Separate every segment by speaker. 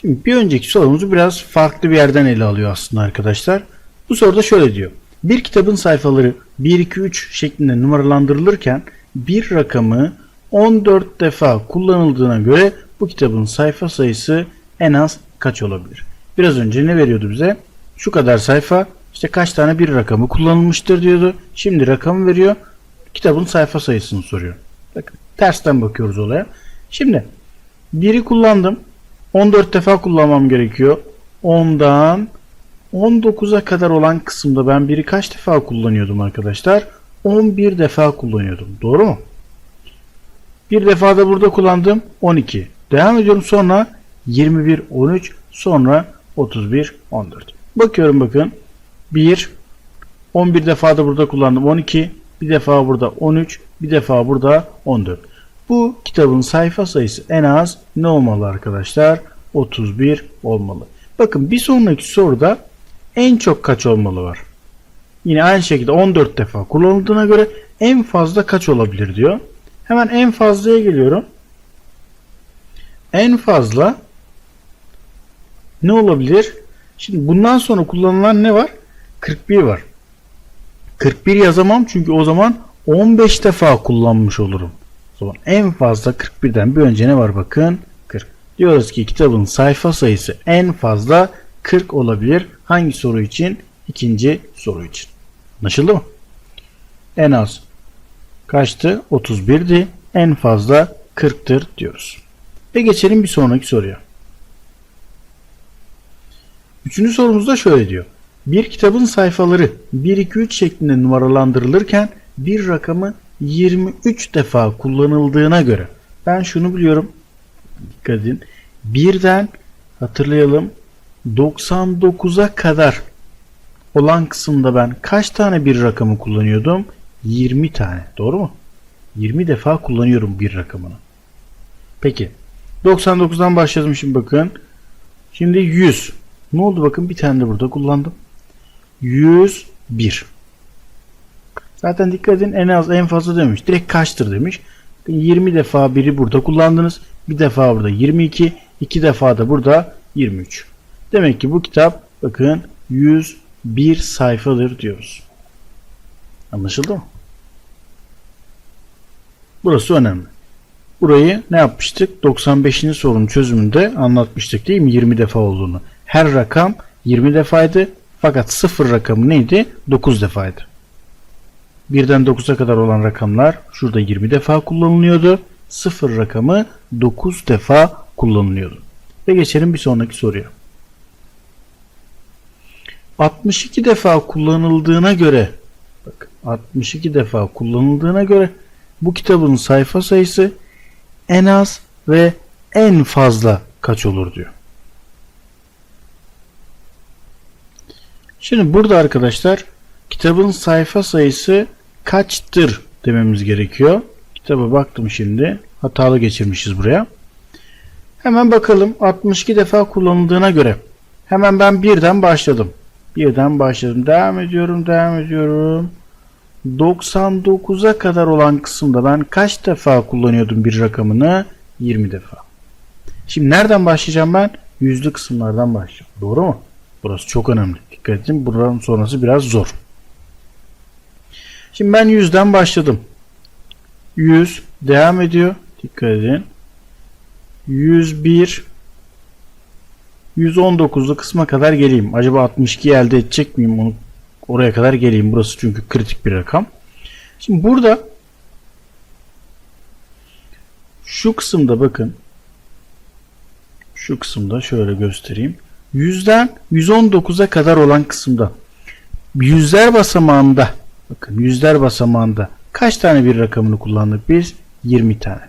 Speaker 1: Şimdi bir önceki sorumuzu biraz farklı bir yerden ele alıyor aslında arkadaşlar. Bu soruda şöyle diyor. Bir kitabın sayfaları 1, 2, 3 şeklinde numaralandırılırken bir rakamı 14 defa kullanıldığına göre bu kitabın sayfa sayısı en az kaç olabilir? Biraz önce ne veriyordu bize? Şu kadar sayfa işte kaç tane bir rakamı kullanılmıştır diyordu. Şimdi rakamı veriyor. Kitabın sayfa sayısını soruyor. Bakın tersten bakıyoruz olaya. Şimdi biri kullandım. 14 defa kullanmam gerekiyor. 10'dan 19'a kadar olan kısımda ben biri kaç defa kullanıyordum arkadaşlar? 11 defa kullanıyordum. Doğru mu? Bir defa da burada kullandım. 12. Devam ediyorum sonra 21, 13, sonra 31, 14. Bakıyorum bakın. 1, 11 defa da burada kullandım. 12, bir defa burada 13, bir defa burada 14. Bu kitabın sayfa sayısı en az ne olmalı arkadaşlar? 31 olmalı. Bakın bir sonraki soruda en çok kaç olmalı var. Yine aynı şekilde 14 defa kullanıldığına göre en fazla kaç olabilir diyor. Hemen en fazlaya geliyorum. En fazla ne olabilir? Şimdi bundan sonra kullanılan ne var? 41 var. 41 yazamam çünkü o zaman 15 defa kullanmış olurum. Zaman en fazla 41'den bir önce ne var bakın? 40. Diyoruz ki kitabın sayfa sayısı en fazla 40 olabilir. Hangi soru için? İkinci soru için. Anlaşıldı mı? En az kaçtı? 31'di. En fazla 40'tır diyoruz. Ve geçelim bir sonraki soruya. Üçüncü sorumuzda şöyle diyor. Bir kitabın sayfaları 1, 2, 3 şeklinde numaralandırılırken bir rakamı 23 defa kullanıldığına göre ben şunu biliyorum. Dikkat edin. Birden hatırlayalım 99'a kadar olan kısımda ben kaç tane bir rakamı kullanıyordum? 20 tane. Doğru mu? 20 defa kullanıyorum bir rakamını. Peki. 99'dan başladım şimdi bakın. Şimdi 100. Ne oldu bakın bir tane de burada kullandım. 101. Zaten dikkat edin en az en fazla demiş. Direkt kaçtır demiş. 20 defa biri burada kullandınız. Bir defa burada 22. iki defa da burada 23. Demek ki bu kitap bakın 101 sayfadır diyoruz. Anlaşıldı mı? Burası önemli. Burayı ne yapmıştık? 95. sorunun çözümünde anlatmıştık değil mi? 20 defa olduğunu. Her rakam 20 defaydı. Fakat sıfır rakamı neydi? 9 defaydı. Birden 9'a kadar olan rakamlar şurada 20 defa kullanılıyordu. Sıfır rakamı 9 defa kullanılıyordu. Ve geçelim bir sonraki soruya. 62 defa kullanıldığına göre bak 62 defa kullanıldığına göre bu kitabın sayfa sayısı en az ve en fazla kaç olur diyor. Şimdi burada arkadaşlar kitabın sayfa sayısı kaçtır dememiz gerekiyor. Kitaba baktım şimdi. Hatalı geçirmişiz buraya. Hemen bakalım 62 defa kullanıldığına göre. Hemen ben birden başladım. Birden başladım. Devam ediyorum, devam ediyorum. 99'a kadar olan kısımda ben kaç defa kullanıyordum bir rakamını? 20 defa. Şimdi nereden başlayacağım ben? Yüzlü kısımlardan başlayacağım. Doğru mu? Burası çok önemli. Dikkat edin. Buranın sonrası biraz zor. Şimdi ben 100'den başladım. 100 devam ediyor. Dikkat edin. 101 119'lu kısma kadar geleyim. Acaba 62 elde edecek miyim? Onu oraya kadar geleyim. Burası çünkü kritik bir rakam. Şimdi burada şu kısımda bakın şu kısımda şöyle göstereyim. 100'den 119'a kadar olan kısımda yüzler basamağında bakın yüzler basamağında kaç tane bir rakamını kullandık biz? 20 tane.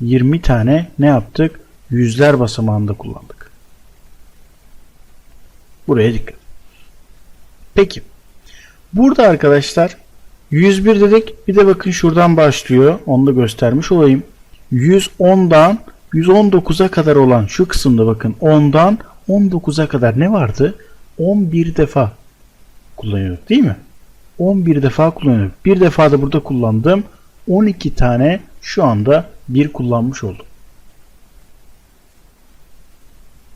Speaker 1: 20 tane ne yaptık? Yüzler basamağında kullandık. Buraya dikkat. Peki. Burada arkadaşlar 101 dedik. Bir de bakın şuradan başlıyor. Onu da göstermiş olayım. 110'dan 119'a kadar olan şu kısımda bakın 10'dan 19'a kadar ne vardı? 11 defa kullanıyorduk değil mi? 11 defa kullanıyorduk. Bir defa da burada kullandım. 12 tane şu anda bir kullanmış oldum.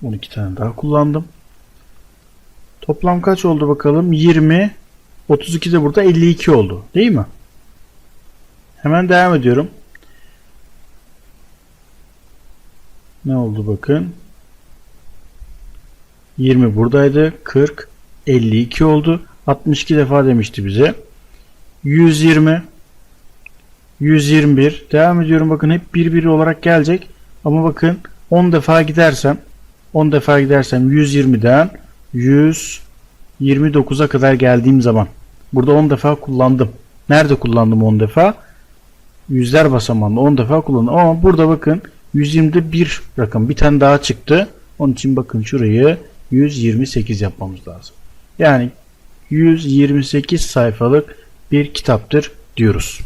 Speaker 1: 12 tane daha kullandım. Toplam kaç oldu bakalım? 20. 32 de burada 52 oldu. Değil mi? Hemen devam ediyorum. Ne oldu bakın. 20 buradaydı. 40. 52 oldu. 62 defa demişti bize. 120. 121. Devam ediyorum bakın hep bir bir olarak gelecek. Ama bakın 10 defa gidersem 10 defa gidersem 120'den 129'a kadar geldiğim zaman burada 10 defa kullandım. Nerede kullandım 10 defa? Yüzler basamağında 10 defa kullandım. Ama burada bakın 120'de bir rakam bir tane daha çıktı. Onun için bakın şurayı 128 yapmamız lazım. Yani 128 sayfalık bir kitaptır diyoruz.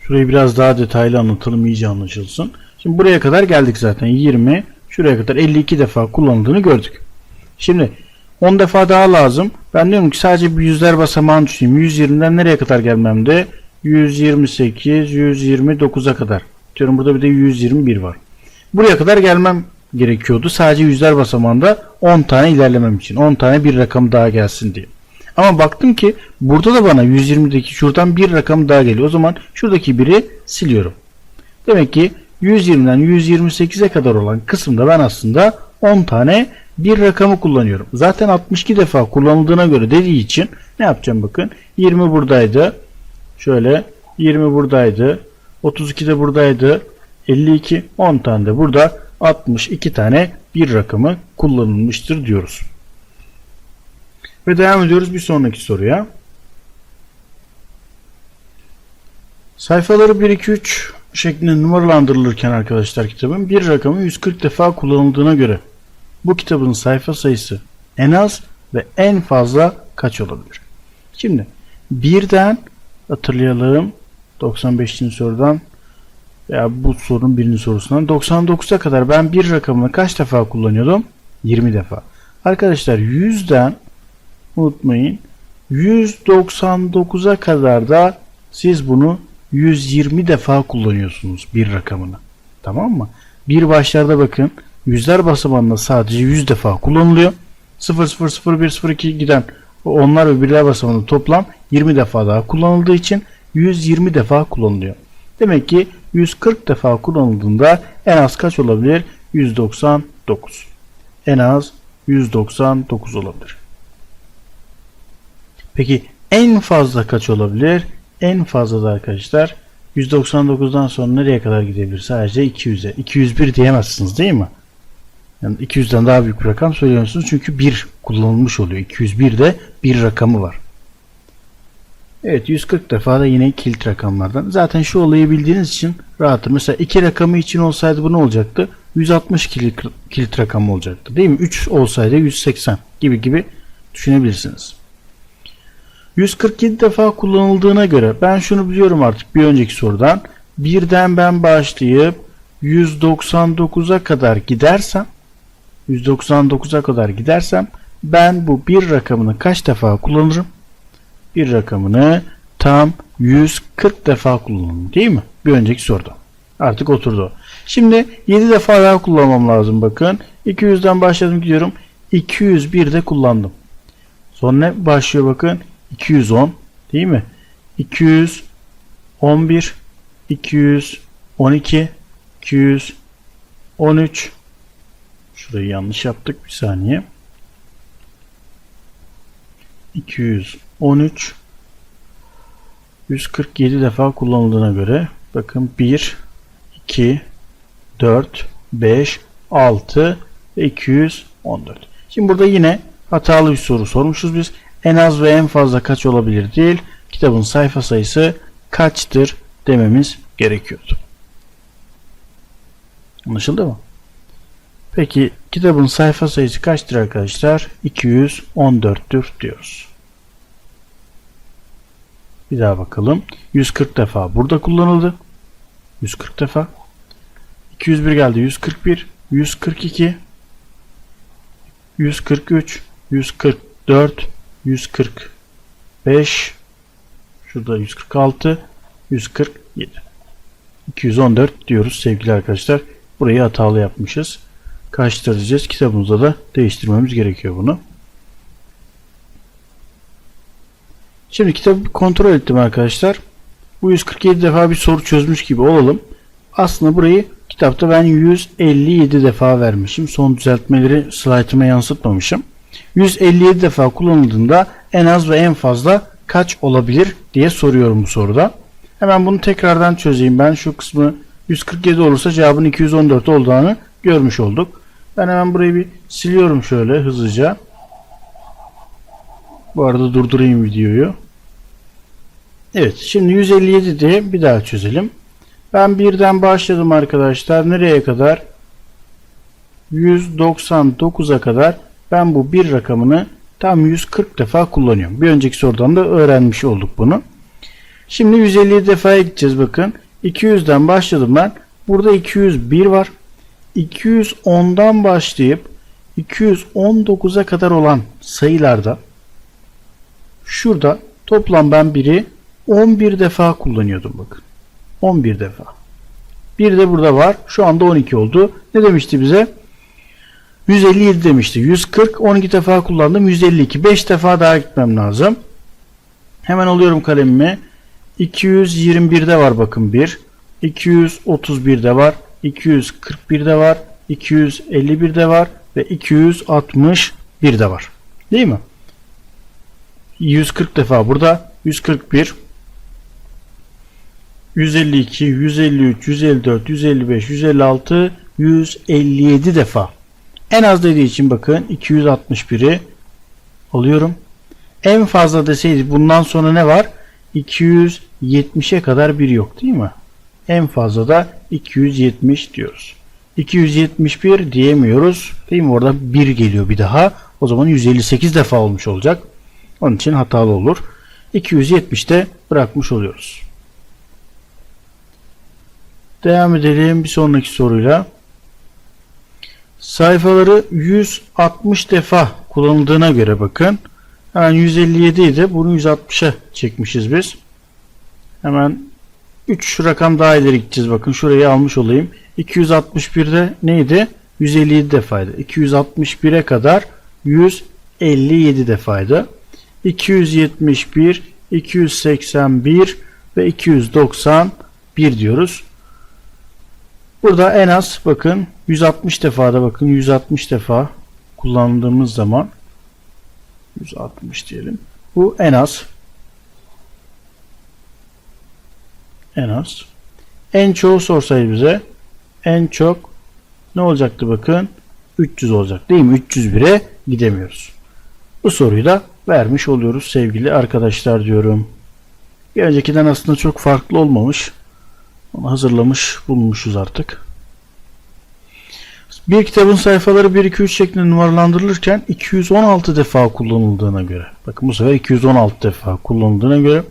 Speaker 1: Şurayı biraz daha detaylı anlatalım iyice anlaşılsın. Şimdi buraya kadar geldik zaten 20 şuraya kadar 52 defa kullanıldığını gördük. Şimdi 10 defa daha lazım. Ben diyorum ki sadece bir yüzler basamağını düşüneyim. 120'den nereye kadar gelmemde? 128, 129'a kadar. Diyorum burada bir de 121 var. Buraya kadar gelmem gerekiyordu. Sadece yüzler basamağında 10 tane ilerlemem için. 10 tane bir rakam daha gelsin diye. Ama baktım ki burada da bana 120'deki şuradan bir rakam daha geliyor. O zaman şuradaki biri siliyorum. Demek ki 120'den 128'e kadar olan kısımda ben aslında 10 tane bir rakamı kullanıyorum. Zaten 62 defa kullanıldığına göre dediği için ne yapacağım bakın. 20 buradaydı. Şöyle 20 buradaydı. 32 de buradaydı. 52 10 tane de burada 62 tane bir rakamı kullanılmıştır diyoruz. Ve devam ediyoruz bir sonraki soruya. Sayfaları 1 2 3 şeklinde numaralandırılırken arkadaşlar kitabın bir rakamı 140 defa kullanıldığına göre bu kitabın sayfa sayısı en az ve en fazla kaç olabilir? Şimdi birden hatırlayalım 95. sorudan veya bu sorunun birinci sorusundan 99'a kadar ben bir rakamını kaç defa kullanıyordum? 20 defa. Arkadaşlar 100'den unutmayın 199'a kadar da siz bunu 120 defa kullanıyorsunuz bir rakamını. Tamam mı? Bir başlarda bakın yüzler basamağında sadece 100 defa kullanılıyor. 0 0 0 1 0 2 giden onlar ve birler basamağında toplam 20 defa daha kullanıldığı için 120 defa kullanılıyor. Demek ki 140 defa kullanıldığında en az kaç olabilir? 199. En az 199 olabilir. Peki en fazla kaç olabilir? En fazla da arkadaşlar 199'dan sonra nereye kadar gidebilir? Sadece 200'e. 201 diyemezsiniz değil mi? Yani 200'den daha büyük bir rakam söylüyorsunuz çünkü 1 kullanılmış oluyor. 201 de bir rakamı var. Evet 140 defa da yine kilit rakamlardan. Zaten şu olayı bildiğiniz için rahatım. Mesela 2 rakamı için olsaydı bu ne olacaktı? 160 kilit, kilit rakamı olacaktı. Değil mi? 3 olsaydı 180 gibi gibi düşünebilirsiniz. 147 defa kullanıldığına göre ben şunu biliyorum artık bir önceki sorudan. Birden ben başlayıp 199'a kadar gidersem 199'a kadar gidersem ben bu bir rakamını kaç defa kullanırım? Bir rakamını tam 140 defa kullanırım değil mi? Bir önceki soruda. Artık oturdu. Şimdi 7 defa daha kullanmam lazım bakın. 200'den başladım gidiyorum. 201 de kullandım. Sonra ne başlıyor bakın. 210 değil mi? 211 212 213 Şurayı yanlış yaptık bir saniye. 213 147 defa kullanıldığına göre bakın 1 2 4 5 6 ve 214. Şimdi burada yine hatalı bir soru sormuşuz biz. En az ve en fazla kaç olabilir değil. Kitabın sayfa sayısı kaçtır dememiz gerekiyordu. Anlaşıldı mı? Peki kitabın sayfa sayısı kaçtır arkadaşlar? 214'tür diyoruz. Bir daha bakalım. 140 defa burada kullanıldı. 140 defa. 201 geldi. 141, 142, 143, 144, 145, şurada 146, 147. 214 diyoruz sevgili arkadaşlar. Burayı hatalı yapmışız. diyeceğiz. Kitabımızda da değiştirmemiz gerekiyor bunu. Şimdi kitabı kontrol ettim arkadaşlar. Bu 147 defa bir soru çözmüş gibi olalım. Aslında burayı kitapta ben 157 defa vermişim. Son düzeltmeleri slaytıma yansıtmamışım. 157 defa kullanıldığında en az ve en fazla kaç olabilir diye soruyorum bu soruda. Hemen bunu tekrardan çözeyim. Ben şu kısmı 147 olursa cevabın 214 olduğunu görmüş olduk. Ben hemen burayı bir siliyorum şöyle hızlıca. Bu arada durdurayım videoyu. Evet şimdi 157 diye bir daha çözelim. Ben birden başladım arkadaşlar. Nereye kadar? 199'a kadar ben bu bir rakamını tam 140 defa kullanıyorum. Bir önceki sorudan da öğrenmiş olduk bunu. Şimdi 157 defaya gideceğiz bakın. 200'den başladım ben. Burada 201 var. 210'dan başlayıp 219'a kadar olan sayılarda şurada toplam ben biri 11 defa kullanıyordum bakın. 11 defa. Bir de burada var. Şu anda 12 oldu. Ne demişti bize? 157 demişti. 140 12 defa kullandım. 152. 5 defa daha gitmem lazım. Hemen alıyorum kalemimi. 221'de var bakın 1. 231'de var. 241'de var. 251'de var ve 261'de var. Değil mi? 140 defa burada. 141 152, 153, 154, 155, 156, 157 defa. En az dediği için bakın 261'i alıyorum. En fazla deseydi bundan sonra ne var? 270'e kadar bir yok değil mi? En fazla da 270 diyoruz. 271 diyemiyoruz. Değil mi? Orada 1 geliyor bir daha. O zaman 158 defa olmuş olacak. Onun için hatalı olur. 270'te bırakmış oluyoruz. Devam edelim bir sonraki soruyla. Sayfaları 160 defa kullanıldığına göre bakın. Hemen 157 idi. Bunu 160'a çekmişiz biz. Hemen 3 rakam daha ileri gideceğiz. Bakın şurayı almış olayım. 261'de neydi? 157 defaydı. 261'e kadar 157 defaydı. 271, 281 ve 291 diyoruz. Burada en az bakın 160 defada bakın 160 defa kullandığımız zaman 160 diyelim. Bu en az en az en çoğu sorsaydı bize en çok ne olacaktı bakın 300 olacak değil mi? 301'e gidemiyoruz. Bu soruyu da vermiş oluyoruz sevgili arkadaşlar diyorum. Bir öncekiden aslında çok farklı olmamış. Onu hazırlamış bulmuşuz artık. Bir kitabın sayfaları 1, 2, 3 şeklinde numaralandırılırken 216 defa kullanıldığına göre. Bakın bu sefer 216 defa kullanıldığına göre.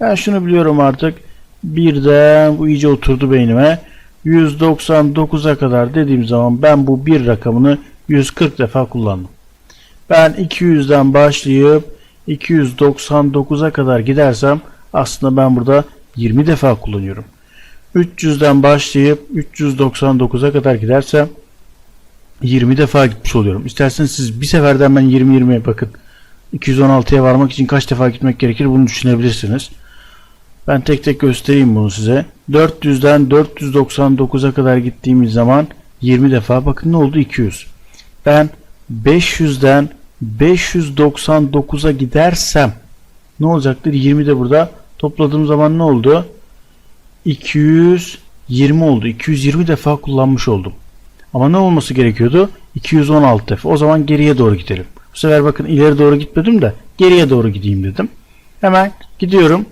Speaker 1: Ben şunu biliyorum artık. Birden bu iyice oturdu beynime. 199'a kadar dediğim zaman ben bu bir rakamını 140 defa kullandım. Ben 200'den başlayıp 299'a kadar gidersem aslında ben burada 20 defa kullanıyorum. 300'den başlayıp 399'a kadar gidersem 20 defa gitmiş oluyorum. İsterseniz siz bir seferden ben 20-20'ye bakın. 216'ya varmak için kaç defa gitmek gerekir bunu düşünebilirsiniz. Ben tek tek göstereyim bunu size. 400'den 499'a kadar gittiğimiz zaman 20 defa bakın ne oldu 200. Ben 500'den 599'a gidersem ne olacaktır? 20 de burada topladığım zaman ne oldu? 220 oldu. 220 defa kullanmış oldum. Ama ne olması gerekiyordu? 216 defa. O zaman geriye doğru gidelim. Bu sefer bakın ileri doğru gitmedim de geriye doğru gideyim dedim. Hemen gidiyorum.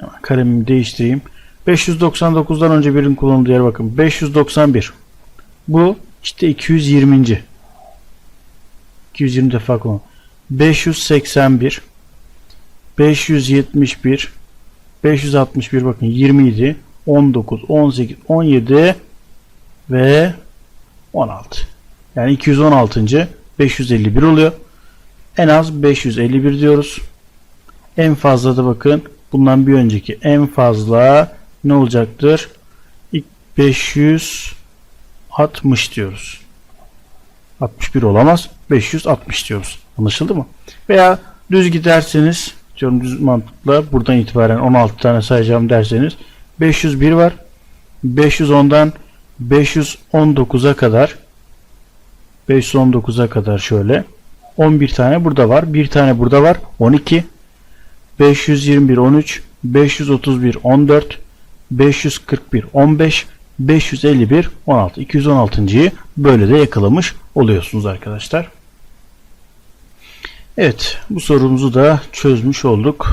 Speaker 1: Hemen kalemimi değiştireyim. 599'dan önce birin kullanıldığı yer bakın. 591. Bu işte 220. 220 defa kullan. 581 571 561 bakın 27 19 18 17 ve 16 yani 216. 551 oluyor en az 551 diyoruz en fazla da bakın bundan bir önceki en fazla ne olacaktır 560 560 diyoruz. 61 olamaz. 560 diyoruz. Anlaşıldı mı? Veya düz giderseniz diyorum düz mantıkla buradan itibaren 16 tane sayacağım derseniz 501 var. 510'dan 519'a kadar 519'a kadar şöyle 11 tane burada var. 1 tane burada var. 12 521 13 531 14 541 15 551 16 216.yı böyle de yakalamış oluyorsunuz arkadaşlar. Evet bu sorumuzu da çözmüş olduk.